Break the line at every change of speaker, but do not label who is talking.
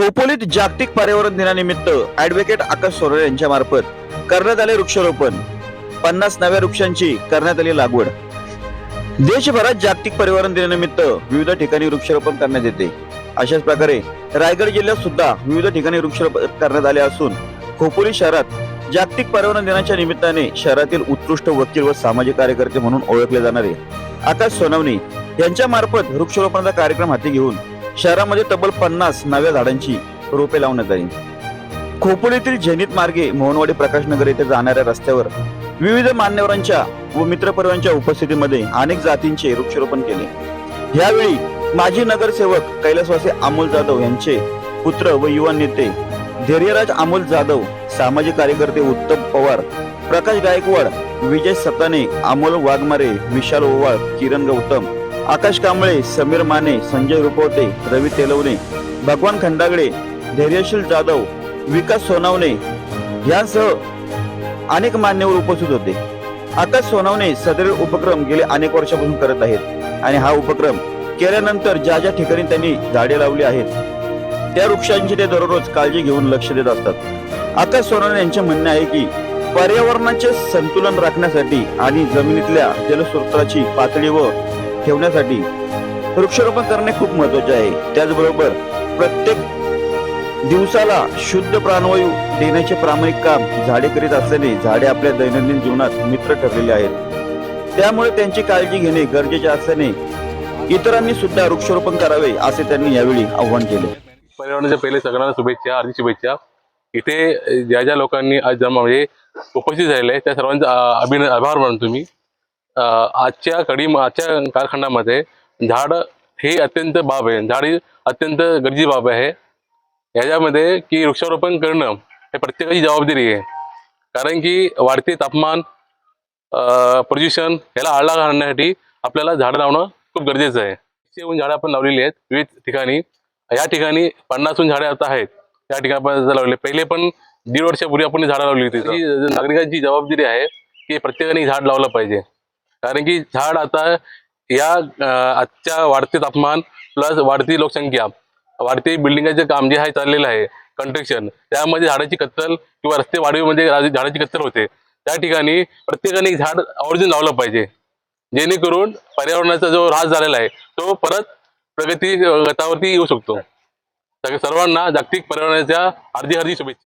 खोपोलीत जागतिक पर्यावरण दिनानिमित्त ऍडव्होकेट आकाश सोरळे यांच्या मार्फत करण्यात आले वृक्षारोपण. पन्नास नव्या वृक्षांची करण्यात आली लागवड. देशभरात जागतिक पर्यावरण दिनानिमित्त विविध ठिकाणी वृक्षारोपण करण्यात येते. अशाच प्रकारे रायगड जिल्ह्यात सुद्धा विविध ठिकाणी वृक्षारोपण करण्यात आले असून खोपोली शहरात जागतिक पर्यावरण दिनाच्या निमित्ताने शहरातील उत्कृष्ट वकील व सामाजिक कार्यकर्ते म्हणून ओळखले जाणारे आकाश सोनवणे यांच्या मार्फत वृक्षारोपणाचा कार्यक्रम हाती घेऊन शहरामध्ये तब्बल पन्नास नव्या झाडांची रोपे लावण्यात आली. खोपोलीतील झेनित मार्गे मोहनवाडी प्रकाशनगर येथे जाणाऱ्या रस्त्यावर विविध मान्यवरांच्या व मित्रपरिवारांच्या उपस्थितीमध्ये अनेक जातींचे वृक्षारोपण केले. यावेळी माजी नगरसेवक कैलासवासी अमोल जाधव यांचे पुत्र व युवा नेते धैर्यराज अमोल जाधव सामाजिक कार्यकर्ते उत्तम पवार प्रकाश गायकवाड विजय सताने अमोल वाघमारे विशाल ओवाळ किरण गौतम आकाश कांबळे समीर माने संजय रुपवते रवी तेलवणे भगवान खंडागडे धैर्यशील जाधव विकास सोनावणे यांसह अनेक मान्यवर उपस्थित होते. आकाश सोनावणे सदरील उपक्रम गेले अनेक वर्षापासून करत आहेत आणि हा उपक्रम केल्यानंतर ज्या ज्या ठिकाणी त्यांनी झाडे लावली आहेत त्या वृक्षांची ते दररोज काळजी घेऊन लक्ष देत असतात. आकाश सोनावणे यांचे म्हणणे आहे की पर्यावरणाचे संतुलन राखण्यासाठी आणि जमिनीतल्या जलस्रोताची पातळी व ठेवण्यासाठी वृक्षारोपण करणे खूप महत्त्वाचे आहे. त्याचबरोबर प्रत्येक दिवसाला शुद्ध प्राणवायू देण्याचे प्रामाणिक काम झाडे करीत असल्याने झाडे आपल्या दैनंदिन जीवनात मित्र ठरलेले आहेत. त्यामुळे त्यांची काळजी घेणे गरजेचे असल्याने इतरांनी सुद्धा वृक्षारोपण करावे असे त्यांनी यावेळी आव्हान केले.
पर्यावरणाच्या पहिले सगळ्यांना शुभेच्छा हार्दिक शुभेच्छा. इथे ज्या ज्या लोकांनी आज जमा म्हणजे उपस्थित झालेले त्या सर्वांचा अभिनय आभार मानतो मी. आजच्या कडी आजच्या कालखंडामध्ये झाड हे अत्यंत बाब आहे. झाड ही अत्यंत गरजी बाब आहे. याच्यामध्ये की वृक्षारोपण करणं हे प्रत्येकाची जबाबदारी आहे. कारण की वाढते तापमान प्रदूषण याला आळा घालण्यासाठी आपल्याला झाडं लावणं खूप गरजेचं आहे. एकशेहून झाडं आपण लावलेली आहेत विविध ठिकाणी. या ठिकाणी पन्नासहून झाडे आता आहेत. या ठिकाणी आपण लावले. पहिले पण दीड वर्षापूर्वी आपण झाडं लावली होती. नागरिकांची जबाबदारी आहे की प्रत्येकाने झाड लावलं पाहिजे. कारण की झाड आता या आजच्या वाढते तापमान प्लस वाढती लोकसंख्या वाढती बिल्डिंगाचे काम जे आहे चाललेलं आहे कन्स्ट्रक्शन त्यामध्ये झाडाची कत्तल किंवा रस्ते वाढवी म्हणजे झाडाची कत्तल होते. त्या ठिकाणी प्रत्येकाने झाड आवर्जून लावलं पाहिजे. जेणेकरून पर्यावरणाचा जो ऱ्हास झालेला आहे तो परत प्रगती गतावरती येऊ शकतो. सर्वांना जागतिक पर्यावरणाच्या हार्दिक हार्दिक शुभेच्छा.